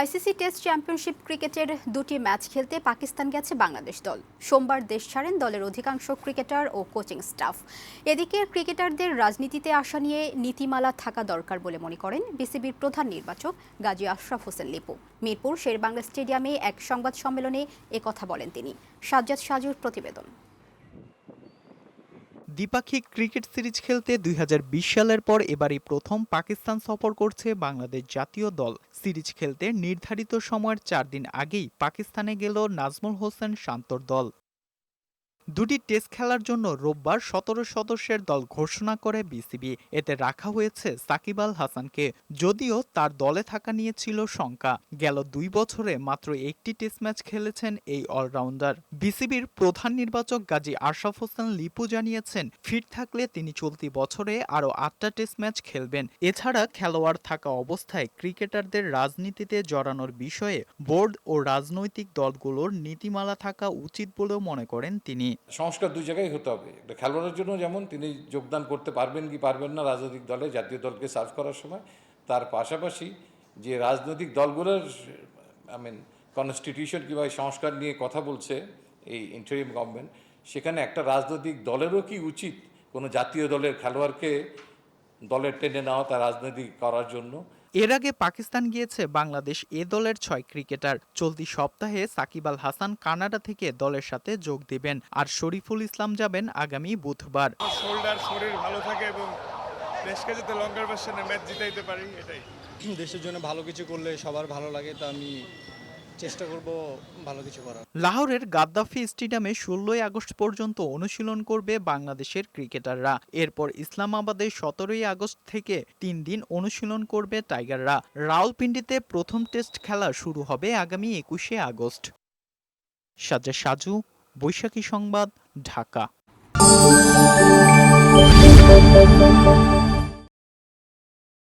ICC test championship ক্রিকেটের দুটি match খেলতে পাকিস্তান গেছে বাংলাদেশ দল। সোমবার দেশ ছাড়েন দলের অধিকাংশ ক্রিকেটার ও কোচিং স্টাফ। এদিকে ক্রিকেটারদের রাজনীতিতে আসা নিয়ে নীতিমালা থাকা দরকার বলে মনে করেন বিসিবির প্রধান নির্বাচক গাজী আশরাফ হোসেন লিপু। মিরপুর শেরবাংলা স্টেডিয়ামে এক সংবাদ সম্মেলনে একথা বলেন তিনি। সাজ্জাদ সাজুর প্রতিবেদন। দ্বিপাক্ষিক ক্রিকেট সিরিজ খেলতে দুই হাজার বিশ সালের পর এবারই প্রথম পাকিস্তান সফর করছে বাংলাদেশ জাতীয় দল। সিরিজ খেলতে নির্ধারিত সময়ের চার দিন আগেই পাকিস্তানে গেল নাজমুল হোসেন শান্তর দল। দুটি টেস্ট খেলার জন্য রোববার সতেরো সদস্যের দল ঘোষণা করে বিসিবি। এতে রাখা হয়েছে সাকিব আল হাসানকে, যদিও তার দলে থাকা নিয়ে ছিল শঙ্কা। গেল দুই বছরে মাত্র একটি টেস্ট ম্যাচ খেলেছেন এই অলরাউন্ডার। বিসিবির প্রধান নির্বাচক গাজী আশরাফ হোসেন লিপু জানিয়েছেন, ফিট থাকলে তিনি চলতি বছরে আরও আটটা টেস্ট ম্যাচ খেলবেন। এছাড়া খেলোয়াড় থাকা অবস্থায় ক্রিকেটারদের রাজনীতিতে জড়ানোর বিষয়ে বোর্ড ও রাজনৈতিক দলগুলোর নীতিমালা থাকা উচিত বলেও মনে করেন তিনি। সংস্কার দুই জায়গায় হতে হবে। একটা খেলোয়াড়ের জন্য যেমন তিনি যোগদান করতে পারবেন কি পারবেন না রাজনৈতিক দলে, জাতীয় দলকে সার্ভ করার সময়। তার পাশাপাশি যে রাজনৈতিক দলগুলোর আই মিন কনস্টিটিউশন কিংবা সংস্কার নিয়ে কথা বলছে এই ইন্টারিম গভর্নমেন্ট সেখানে একটা রাজনৈতিক দলেরও কি উচিত কোনো জাতীয় দলের খেলোয়াড়কে দলের টেনে নেওয়া তার রাজনীতি করার জন্য? এর আগে পাকিস্তান গিয়েছে বাংলাদেশ এ দলের ছয় ক্রিকেটার। চলতি সপ্তাহে সাকিব আল হাসান কানাডা থেকে দলের সাথে যোগ দেবেন আর শরীফুল ইসলাম যাবেন আগামী বুধবার। শোল্ডার শরীর ভালো থাকে এবং দেশকে যাতে লঙ্কার ভার্সনে ম্যাচ জিতাইতে পারি এটাই। দেশের জন্য ভালো কিছু করলে সবার ভালো লাগে তা আমি চেষ্টা করব ভালো কিছু করার। লাহোরের গাদ্দাফি স্টেডিয়ামে ষোলোই আগস্ট পর্যন্ত অনুশীলন করবে বাংলাদেশের ক্রিকেটাররা। এরপর ইসলামাবাদে সতেরোই আগস্ট থেকে তিন দিন অনুশীলন করবে টাইগাররা। রাওয়ালপিন্ডিতে প্রথম টেস্ট খেলা শুরু হবে আগামী একুশে আগস্ট। সাজা সাজু, বৈশাখী সংবাদ, ঢাকা।